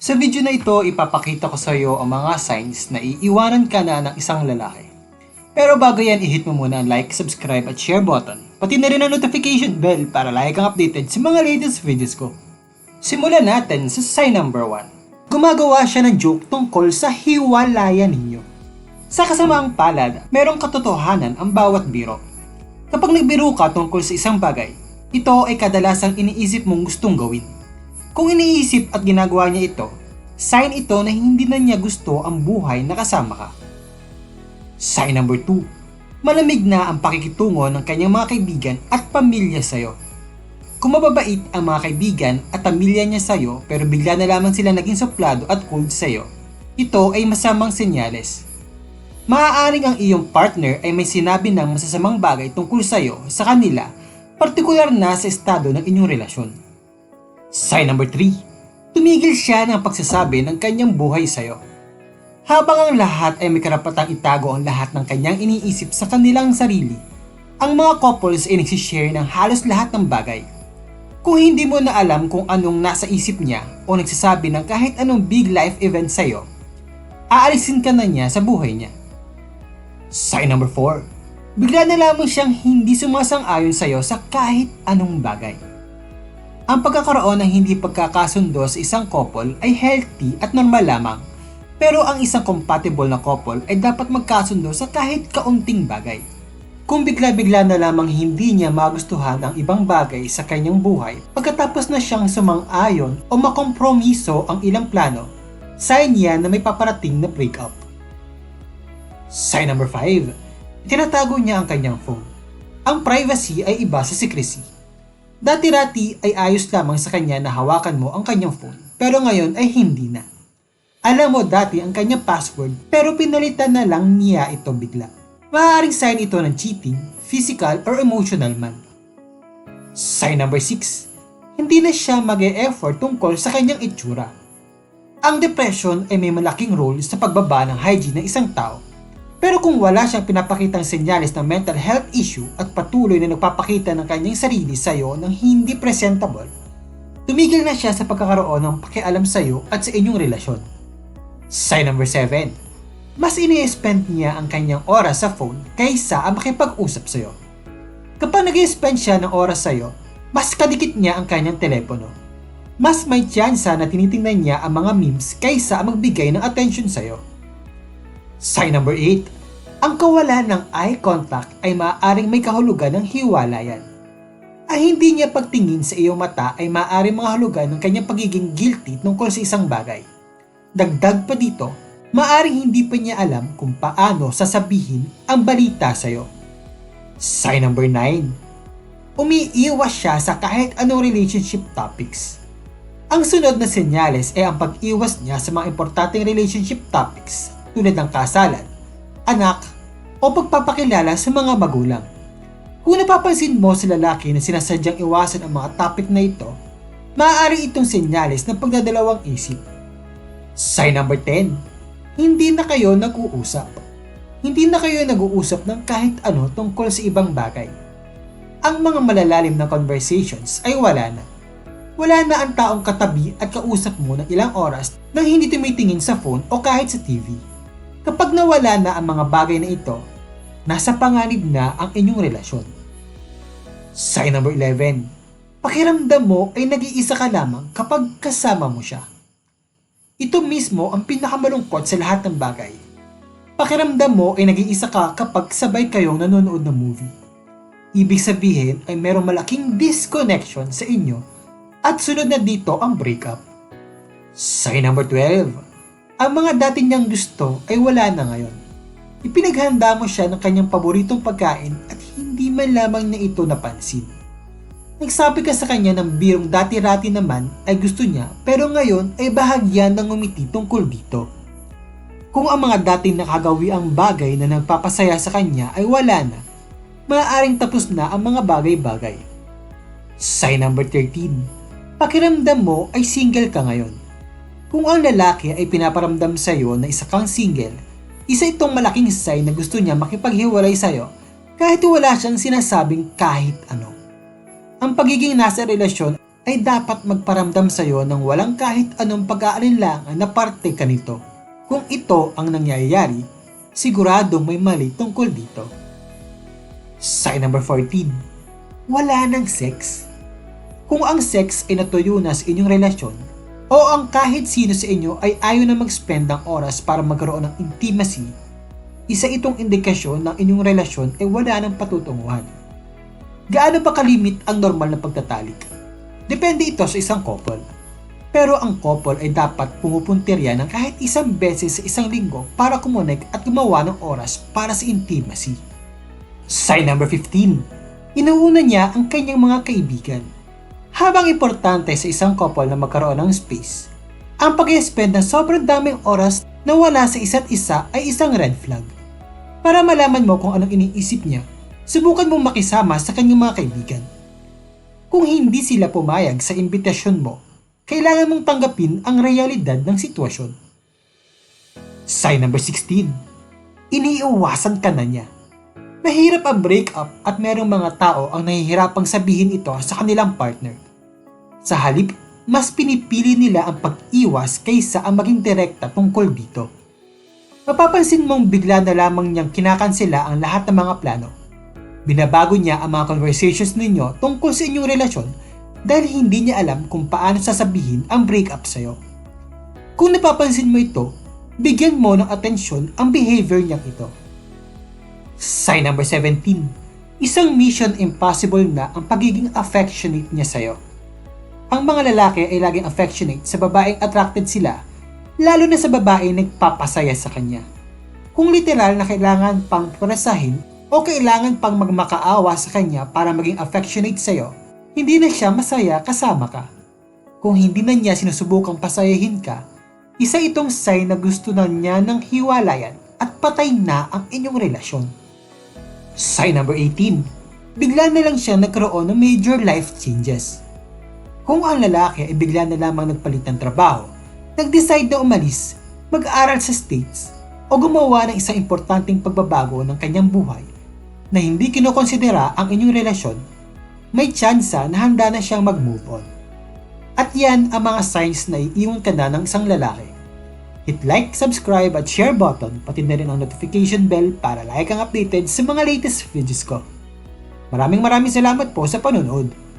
Sa video na ito, ipapakita ko sa iyo ang mga signs na iiwanan ka na ng isang lalaki. Pero bago yan, i-hit mo muna ang like, subscribe at share button. Pati na rin ang notification bell para like kang updated sa mga latest videos ko. Simulan natin sa sign number 1. Gumagawa siya ng joke tungkol sa hiwalayan ninyo. Sa kasamaang palad, merong katotohanan ang bawat biro. Kapag nagbiro ka tungkol sa isang bagay, ito ay kadalasang iniisip mong gustong gawin. Kung iniisip at ginagawa niya ito, sign ito na hindi na niya gusto ang buhay na kasama ka. Sign number 2. Malamig na ang pakikitungo ng kanyang mga kaibigan at pamilya sa'yo. Kung mababait ang mga kaibigan at pamilya niya sa'yo pero bigla na lamang sila naging suplado at cold sa'yo, ito ay masamang senyales. Maaaring ang iyong partner ay may sinabi ng masasamang bagay tungkol sa'yo sa kanila, partikular na sa estado ng inyong relasyon. Sign number 3. Tumigil siya ng pagsasabi ng kanyang buhay sa'yo. Habang ang lahat ay may karapatang itago ang lahat ng kanyang iniisip sa kanilang sarili, ang mga couples ay nagsishare ng halos lahat ng bagay. Kung hindi mo na alam kung anong nasa isip niya o nagsasabi ng kahit anong big life event sa'yo, aalisin ka na niya sa buhay niya. Sign number 4. Bigla na lamang siyang hindi sumasang-ayon sa'yo sa kahit anong bagay. Ang pagkakaroon ng hindi pagkakasundo sa isang couple ay healthy at normal lamang. Pero ang isang compatible na couple ay dapat magkasundo sa kahit kaunting bagay. Kung bigla-bigla na lamang hindi niya magustuhan ang ibang bagay sa kanyang buhay pagkatapos na siyang sumang-ayon o makompromiso ang ilang plano, sign yan na may paparating na breakup. Sign number 5. Tinatago niya ang kanyang phone. Ang privacy ay iba sa secrecy. Dati-rati ay ayos lamang sa kanya na hawakan mo ang kanyang phone, pero ngayon ay hindi na. Alam mo dati ang kanyang password, pero pinalitan na lang niya ito bigla. Maaaring sign ito ng cheating, physical or emotional man. Sign number 6. Hindi na siya mag effort tungkol sa kanyang itsura. Ang depression ay may malaking role sa pagbaba ng hygiene ng isang tao pero kung wala siyang pinapakitang senyales ng mental health issue at patuloy na nagpapakita ng kanyang sarili sa iyo ng hindi presentable, tumigil na siya sa pagkakaroon ng pakialam sa iyo at sa inyong relasyon. Sign number 7. Mas ini-spend niya ang kanyang oras sa phone kaysa ang makipag-usap sa iyo. Kapag nag spend siya ng oras sa iyo, mas kadikit niya ang kanyang telepono. Mas may tsansa na tinitingnan niya ang mga memes kaysa magbigay ng attention sa iyo. Sign number 8. Ang kawalan ng eye contact ay maaaring may kahulugan ng hiwalayan. Ang hindi niya pagtingin sa iyong mata ay maaaring mga hulugan ng kanyang pagiging guilty tungkol sa isang bagay. Dagdag pa dito, maaaring hindi pa niya alam kung paano sasabihin ang balita sa iyo. Sign number 9. Umiiwas siya sa kahit anong relationship topics. Ang sunod na senyales ay ang pag-iwas niya sa mga importanteng relationship topics tulad ng kasalan, anak, o pagpapakilala sa mga magulang. Kung napapansin mo sa lalaki na sinasadyang iwasan ang mga topic na ito, maaari itong senyales ng pagdadalawang isip. Sign number 10. Hindi na kayo nag-uusap. Hindi na kayo nag-uusap ng kahit ano tungkol sa ibang bagay. Ang mga malalalim na conversations ay wala na. Wala na ang taong katabi at kausap mo ng ilang oras nang hindi tumitingin sa phone o kahit sa TV. Kapag nawala na ang mga bagay na ito, nasa panganib na ang inyong relasyon. Sign number 11. Pakiramdam mo ay nag-iisa ka lamang kapag kasama mo siya. Ito mismo ang pinakamalungkot sa lahat ng bagay. Pakiramdam mo ay nag-iisa ka kapag sabay kayong nanonood ng movie. Ibig sabihin ay merong malaking disconnection sa inyo at sunod na dito ang breakup. Sign number 12 ang mga dati niyang gusto ay wala na ngayon. Ipinaghanda mo siya ng kanyang paboritong pagkain at hindi man lamang na ito napansin. Nagsabi ka sa kanya ng birong dati-rati naman ay gusto niya pero ngayon ay bahagyan ng umiti tungkol dito. Kung ang mga dating nakagawi ang bagay na nagpapasaya sa kanya ay wala na, maaaring tapos na ang mga bagay-bagay. Sign number 13. Pakiramdam mo ay single ka ngayon. Kung ang lalaki ay pinaparamdam sa iyo na isa kang single, isa itong malaking sign na gusto niya makipaghiwalay sa iyo kahit wala siyang sinasabing kahit ano. Ang pagiging nasa relasyon ay dapat magparamdam sa iyo ng walang kahit anong pag-aalinlangan na parte ka nito. Kung ito ang nangyayari, siguradong may mali tungkol dito. Sign number 14. Wala ng sex. Kung ang sex ay natuyo na sa inyong relasyon, o ang kahit sino sa inyo ay ayaw na mag-spend ng oras para magkaroon ng intimacy, isa itong indikasyon ng inyong relasyon ay wala ng patutunguhan. Gaano ba kalimit ang normal na pagtatalik? Depende ito sa isang couple. Pero ang couple ay dapat pumupuntirya ng kahit isang beses sa isang linggo para kumunik at gumawa ng oras para sa intimacy. Sign number 15. Inuuna niya ang kanyang mga kaibigan. Habang importante sa isang couple na magkaroon ng space, ang pag spend ng sobrang daming oras na wala sa isa't isa ay isang red flag. Para malaman mo kung anong iniisip niya, subukan mong makisama sa kanyang mga kaibigan. Kung hindi sila pumayag sa imbitasyon mo, kailangan mong tanggapin ang realidad ng sitwasyon. Sign number 16. Iniiwasan ka na niya. Mahirap ang breakup at merong mga tao ang nahihirapang sabihin ito sa kanilang partner. Sa halip, mas pinipili nila ang pag-iwas kaysa ang maging direkta tungkol dito. Mapapansin mong bigla na lamang niyang kinakansela ang lahat ng mga plano. Binabago niya ang mga conversations ninyo tungkol sa inyong relasyon dahil hindi niya alam kung paano sasabihin ang breakup sa'yo. Kung napapansin mo ito, bigyan mo ng atensyon ang behavior niyang ito. Sign number 17. Isang mission impossible na ang pagiging affectionate niya sa'yo. Ang mga lalaki ay laging affectionate sa babaeng attracted sila, lalo na sa babaeng nagpapasaya sa kanya. Kung literal na kailangan pang presahin o kailangan pang magmakaawa sa kanya para maging affectionate sa'yo, hindi na siya masaya kasama ka. Kung hindi na niya sinusubukang pasayahin ka, isa itong sign na gusto na niya ng hiwalayan at patay na ang inyong relasyon. Sign number 18. Bigla na lang siya nagkaroon ng major life changes. Kung ang lalaki ay bigla na lamang nagpalit ng trabaho, nag-decide na umalis, mag-aaral sa States, o gumawa ng isang importanteng pagbabago ng kanyang buhay na hindi kinokonsidera ang inyong relasyon, may tsansa na handa na siyang mag-move on. At yan ang mga signs na iiwan ka na ng isang lalaki. Hit like, subscribe at share button pati na rin ang notification bell para like ang updated sa mga latest videos ko. Maraming maraming salamat po sa panonood.